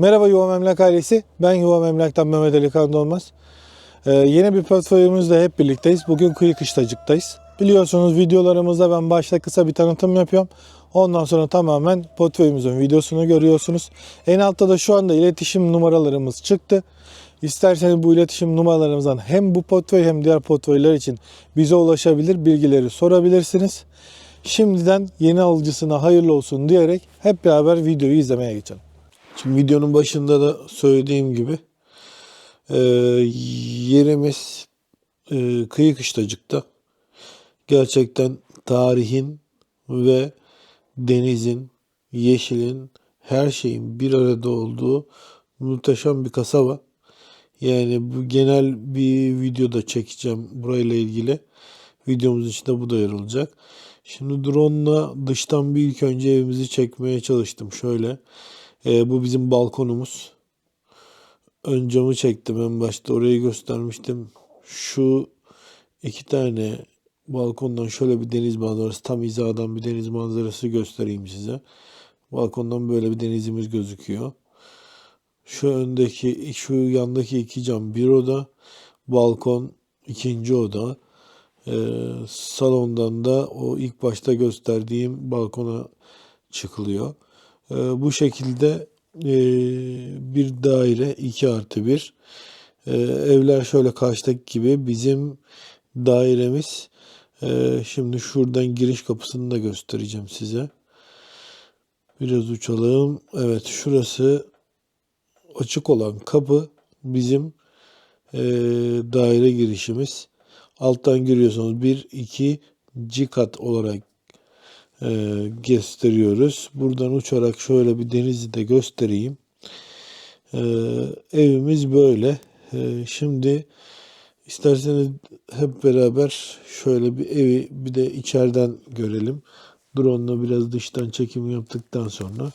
Merhaba Yuva Memlek ailesi. Ben Yuva Memlek'ten Mehmet Ali Kandolmaz. Ee, yeni bir portföyümüzle hep birlikteyiz. Bugün Kıyı Kışlacık'tayız. Biliyorsunuz videolarımızda ben başta kısa bir tanıtım yapıyorum. Ondan sonra tamamen portföyümüzün videosunu görüyorsunuz. En altta da şu anda iletişim numaralarımız çıktı. İsterseniz bu iletişim numaralarımızdan hem bu portföy hem diğer portföyler için bize ulaşabilir, bilgileri sorabilirsiniz. Şimdiden yeni alıcısına hayırlı olsun diyerek hep beraber videoyu izlemeye geçelim. Şimdi videonun başında da söylediğim gibi e, yerimiz e, kıyı kışlacıkta. Gerçekten tarihin ve denizin, yeşilin, her şeyin bir arada olduğu muhteşem bir kasaba. Yani bu genel bir video da çekeceğim burayla ilgili. Videomuzun içinde bu da yer alacak. Şimdi drone'la dıştan bir ilk önce evimizi çekmeye çalıştım. Şöyle. Ee, bu bizim balkonumuz. Ön camı çektim en başta. Orayı göstermiştim. Şu iki tane balkondan şöyle bir deniz manzarası, tam hizadan bir deniz manzarası göstereyim size. Balkondan böyle bir denizimiz gözüküyor. Şu öndeki, şu yandaki iki cam bir oda, balkon ikinci oda. Ee, salondan da o ilk başta gösterdiğim balkona çıkılıyor. Ee, bu şekilde e, bir daire 2 artı 1. Ee, evler şöyle karşıdaki gibi bizim dairemiz. Ee, şimdi şuradan giriş kapısını da göstereceğim size. Biraz uçalım. Evet şurası açık olan kapı bizim e, daire girişimiz. Alttan giriyorsunuz 1, 2, C kat olarak e, gösteriyoruz. Buradan uçarak şöyle bir denizi de göstereyim. E, evimiz böyle. E, şimdi isterseniz hep beraber şöyle bir evi bir de içeriden görelim. Drone'la biraz dıştan çekim yaptıktan sonra.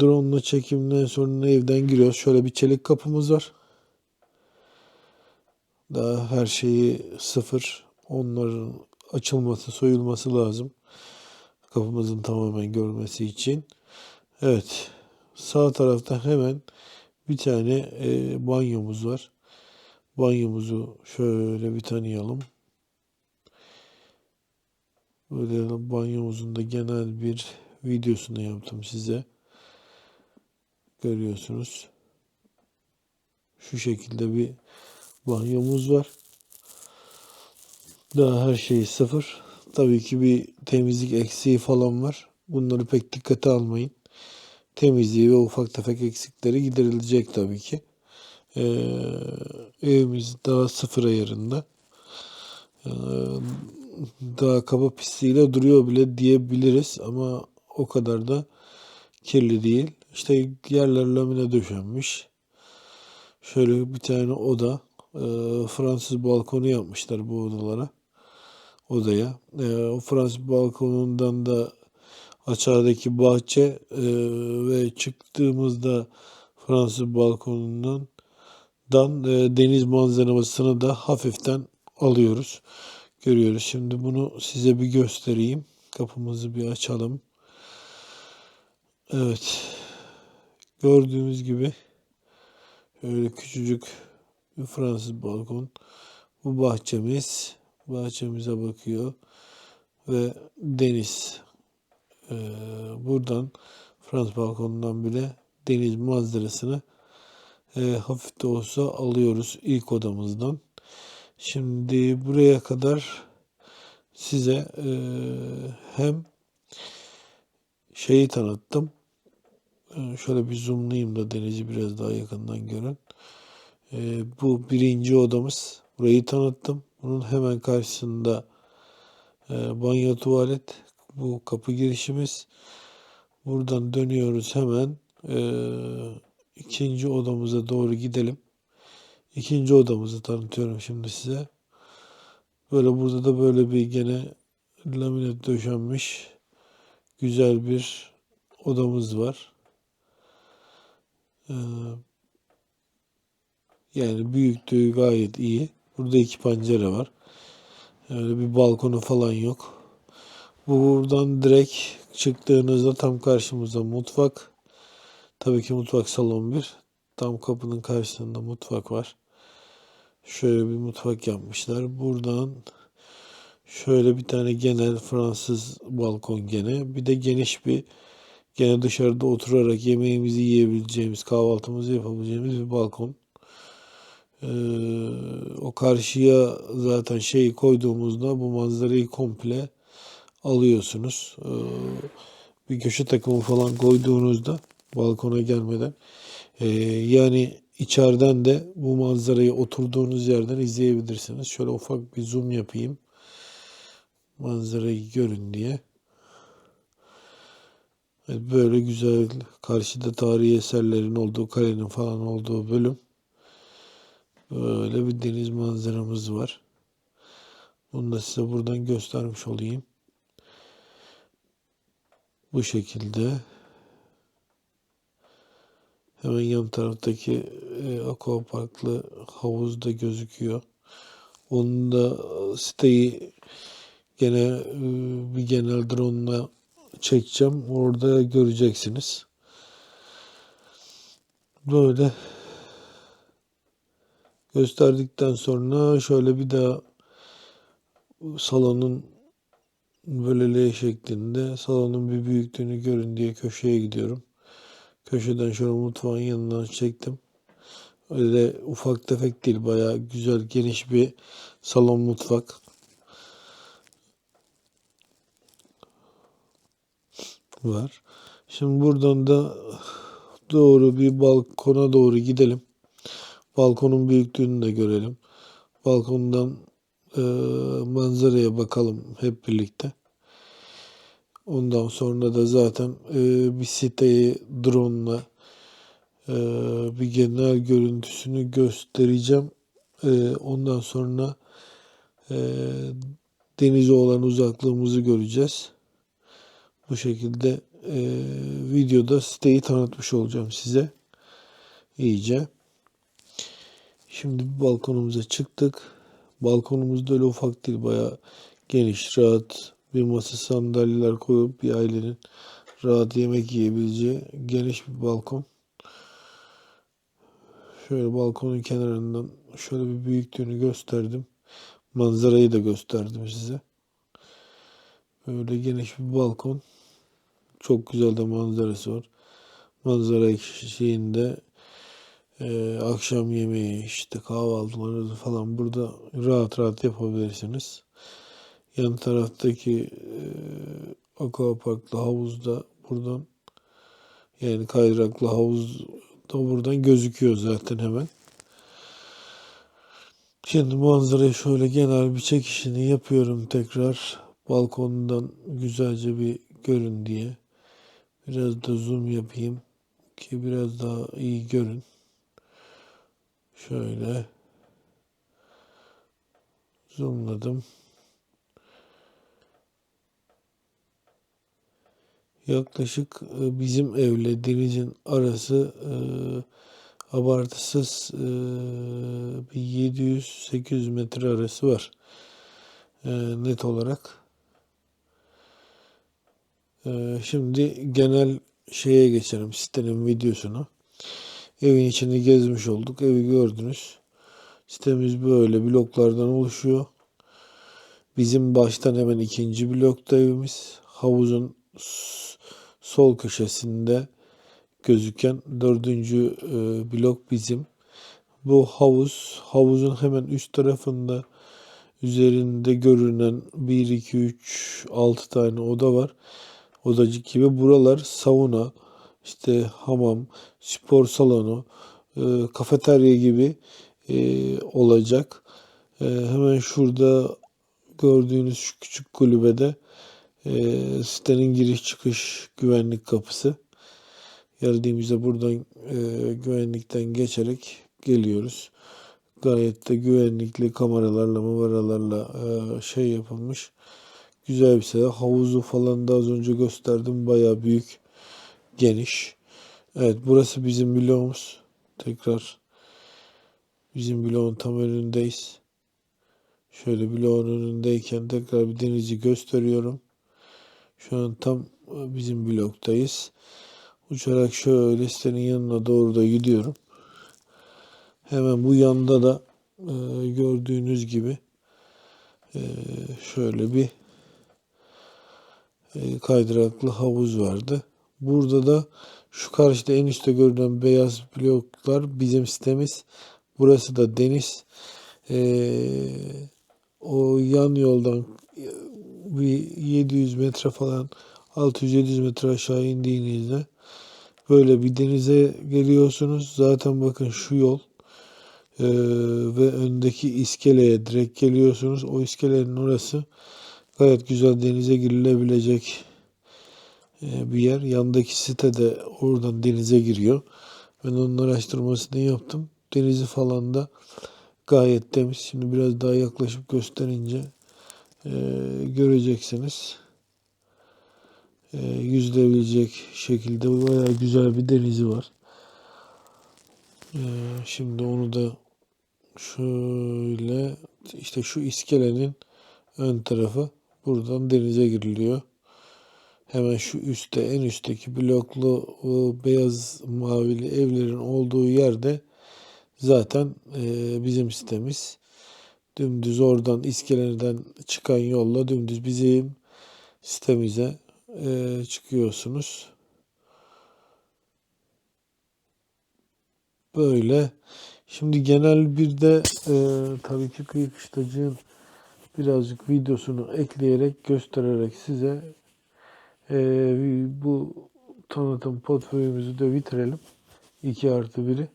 Drone'la çekimden sonra evden giriyoruz. Şöyle bir çelik kapımız var. Daha her şeyi sıfır. Onların açılması, soyulması lazım. Kapımızın tamamen görmesi için. Evet. Sağ tarafta hemen bir tane e, banyomuz var. Banyomuzu şöyle bir tanıyalım. Böyle banyomuzun da genel bir videosunu yaptım size. Görüyorsunuz. Şu şekilde bir banyomuz var. Daha her şey sıfır. Tabii ki bir temizlik eksiği falan var. Bunları pek dikkate almayın. Temizliği ve ufak tefek eksikleri giderilecek tabii ki. Ee, evimiz daha sıfır ayarında. Ee, daha kaba pisliğiyle duruyor bile diyebiliriz ama o kadar da kirli değil. İşte yerler lamine döşenmiş. Şöyle bir tane oda. E, Fransız balkonu yapmışlar bu odalara. Odaya. E, o Fransız balkonundan da aşağıdaki bahçe e, ve çıktığımızda Fransız balkonundan dan e, deniz manzarasını da hafiften alıyoruz. Görüyoruz. Şimdi bunu size bir göstereyim. Kapımızı bir açalım. Evet. Gördüğünüz gibi Öyle küçücük bir Fransız balkon. Bu bahçemiz. Bahçemize bakıyor. Ve deniz. Ee, buradan Fransız balkonundan bile deniz manzarasını e, hafif de olsa alıyoruz ilk odamızdan. Şimdi buraya kadar size e, hem şeyi tanıttım Şöyle bir zoomlayayım da denizi biraz daha yakından görün. Bu birinci odamız. Burayı tanıttım. Bunun hemen karşısında e, banyo tuvalet. Bu kapı girişimiz. Buradan dönüyoruz hemen. E, ikinci odamıza doğru gidelim. İkinci odamızı tanıtıyorum şimdi size. Böyle burada da böyle bir gene lamine döşenmiş güzel bir odamız var. Ee, yani büyüklüğü gayet iyi. Burada iki pencere var. Öyle bir balkonu falan yok. Buradan direkt çıktığınızda tam karşımızda mutfak. Tabii ki mutfak salon bir. Tam kapının karşısında mutfak var. Şöyle bir mutfak yapmışlar. Buradan şöyle bir tane genel Fransız balkon gene. Bir de geniş bir gene dışarıda oturarak yemeğimizi yiyebileceğimiz, kahvaltımızı yapabileceğimiz bir balkon. Ee, o karşıya zaten şeyi koyduğumuzda bu manzarayı komple alıyorsunuz. Ee, bir köşe takımı falan koyduğunuzda balkona gelmeden ee, yani içeriden de bu manzarayı oturduğunuz yerden izleyebilirsiniz. Şöyle ufak bir zoom yapayım. Manzarayı görün diye. Böyle güzel karşıda tarihi eserlerin olduğu kalenin falan olduğu bölüm. Böyle bir deniz manzaramız var. Bunu da size buradan göstermiş olayım. Bu şekilde. Hemen yan taraftaki e, aquaparklı havuz da gözüküyor. Onun da siteyi gene e, bir genel drone'la çekeceğim. Orada göreceksiniz. Böyle gösterdikten sonra şöyle bir daha salonun böyle L şeklinde salonun bir büyüklüğünü görün diye köşeye gidiyorum. Köşeden şöyle mutfağın yanından çektim. Öyle ufak tefek değil bayağı güzel geniş bir salon mutfak. Var. Şimdi buradan da doğru bir balkona doğru gidelim. Balkonun büyüklüğünü de görelim. Balkondan e, manzaraya bakalım hep birlikte. Ondan sonra da zaten e, bir siteyi drone'la e, bir genel görüntüsünü göstereceğim. E, ondan sonra e, denize olan uzaklığımızı göreceğiz. Bu şekilde e, videoda siteyi tanıtmış olacağım size. iyice. Şimdi balkonumuza çıktık. Balkonumuz da öyle ufak değil. Bayağı geniş, rahat bir masa sandalyeler koyup bir ailenin rahat yemek yiyebileceği geniş bir balkon. Şöyle balkonun kenarından şöyle bir büyüklüğünü gösterdim. Manzarayı da gösterdim size. Böyle geniş bir balkon. Çok güzel de manzarası var. Manzara şeyinde e, akşam yemeği işte kahvaltıları falan burada rahat rahat yapabilirsiniz. Yan taraftaki e, aquaparklı havuzda buradan yani kaydıraklı havuz da buradan gözüküyor zaten hemen. Şimdi manzarayı şöyle genel bir çekişini yapıyorum tekrar. Balkondan güzelce bir görün diye. Biraz da zoom yapayım ki biraz daha iyi görün. Şöyle zoomladım. Yaklaşık e, bizim evle denizin arası e, abartısız e, bir 700-800 metre arası var. Net olarak. Şimdi genel şeye geçelim sitenin videosunu. Evin içini gezmiş olduk. Evi gördünüz. Sitemiz böyle bloklardan oluşuyor. Bizim baştan hemen ikinci blokta evimiz. Havuzun sol köşesinde gözüken dördüncü e, blok bizim. Bu havuz, havuzun hemen üst tarafında üzerinde görünen 1, 2, 3, 6 tane oda var. Odacık gibi. Buralar sauna, işte hamam, spor salonu, e, kafeterya gibi e, olacak. E, hemen şurada gördüğünüz şu küçük kulübede e, sitenin giriş çıkış güvenlik kapısı. Geldiğimizde buradan e, güvenlikten geçerek geliyoruz. Gayet de güvenlikli kameralarla, mavaralarla e, şey yapılmış. Güzel bir şey. Havuzu falan da az önce gösterdim. Baya büyük, geniş. Evet burası bizim bloğumuz. Tekrar bizim bloğun tam önündeyiz. Şöyle bloğun önündeyken tekrar bir denizi gösteriyorum. Şu an tam bizim bloktayız. Uçarak şöyle sitenin yanına doğru da gidiyorum. Hemen bu yanda da e, gördüğünüz gibi e, şöyle bir e, kaydıraklı havuz vardı. Burada da şu karşıda en üstte görünen beyaz bloklar bizim sitemiz. Burası da deniz. E, o yan yoldan e, bir 700 metre falan 600-700 metre aşağı indiğinizde böyle bir denize geliyorsunuz. Zaten bakın şu yol e, ve öndeki iskeleye direkt geliyorsunuz. O iskelenin orası gayet güzel denize girilebilecek bir yer. Yandaki site de oradan denize giriyor. Ben onun araştırmasını yaptım. Denizi falan da gayet temiz. Şimdi biraz daha yaklaşıp gösterince e, göreceksiniz. E, yüzülebilecek şekilde bayağı güzel bir denizi var. E, şimdi onu da şöyle işte şu iskelenin ön tarafı buradan denize giriliyor. Hemen şu üstte en üstteki bloklu o beyaz mavili evlerin olduğu yerde zaten e, bizim sitemiz. Dümdüz oradan iskeleden çıkan yolla dümdüz bizim sitemize e, çıkıyorsunuz. Böyle. Şimdi genel bir de e, tabii ki kıyı kışlacığın birazcık videosunu ekleyerek göstererek size e, bu tanıtım portföyümüzü de bitirelim. 2 artı 1'i.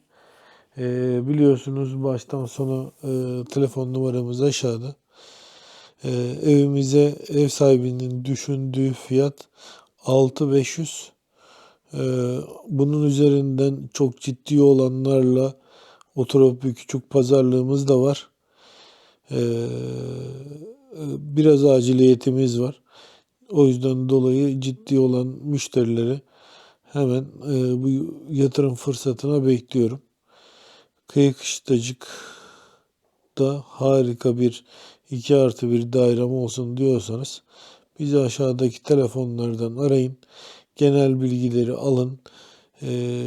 E, biliyorsunuz baştan sona e, telefon numaramız aşağıda. E, evimize ev sahibinin düşündüğü fiyat 6500. E, bunun üzerinden çok ciddi olanlarla oturup bir küçük pazarlığımız da var. E, biraz aciliyetimiz var. O yüzden dolayı ciddi olan müşterileri hemen e, bu yatırım fırsatına bekliyorum. Kıyı Kışlacık da harika bir 2 artı bir dairem olsun diyorsanız bizi aşağıdaki telefonlardan arayın. Genel bilgileri alın. Ee,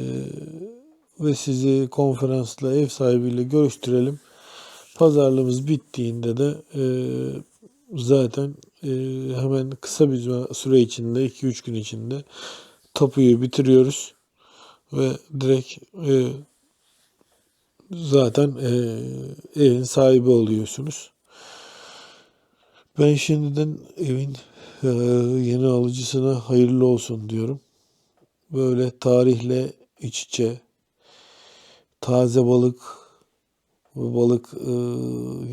ve sizi konferansla ev sahibiyle görüştürelim. Pazarlığımız bittiğinde de e, zaten e, hemen kısa bir süre içinde 2-3 gün içinde tapuyu bitiriyoruz ve direkt e, zaten e, evin sahibi oluyorsunuz. Ben şimdiden evin yeni alıcısına hayırlı olsun diyorum. Böyle tarihle iç içe taze balık balık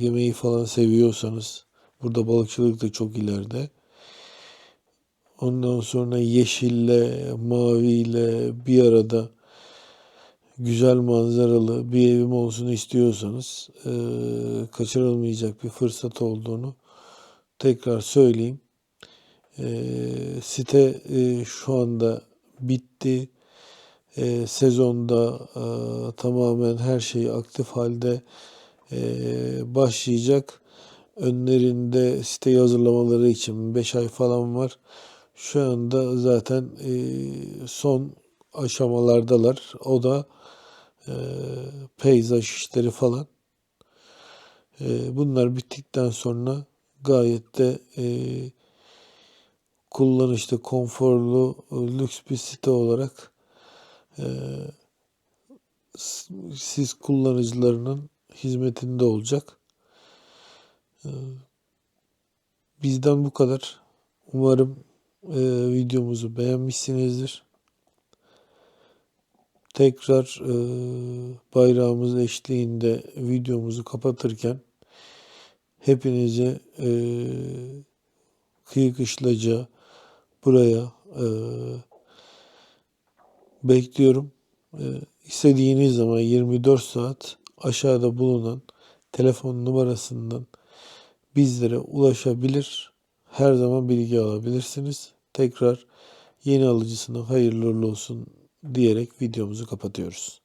yemeği falan seviyorsanız burada balıkçılık da çok ileride. Ondan sonra yeşille, maviyle bir arada güzel manzaralı bir evim olsun istiyorsanız e, kaçırılmayacak bir fırsat olduğunu tekrar söyleyeyim. E, site e, şu anda bitti. E, sezonda e, tamamen her şey aktif halde e, başlayacak. Önlerinde site hazırlamaları için 5 ay falan var. Şu anda zaten e, son aşamalardalar. O da e, peyzaj işleri falan. E, bunlar bittikten sonra gayet de kullanışlı, konforlu, lüks bir site olarak siz kullanıcılarının hizmetinde olacak. E, bizden bu kadar. Umarım e, videomuzu beğenmişsinizdir. Tekrar e, bayrağımız eşliğinde videomuzu kapatırken hepinize e, kıyı kışlaca buraya e, bekliyorum. E, istediğiniz zaman 24 saat aşağıda bulunan telefon numarasından bizlere ulaşabilir. Her zaman bilgi alabilirsiniz. Tekrar yeni alıcısına hayırlı olsun diyerek videomuzu kapatıyoruz.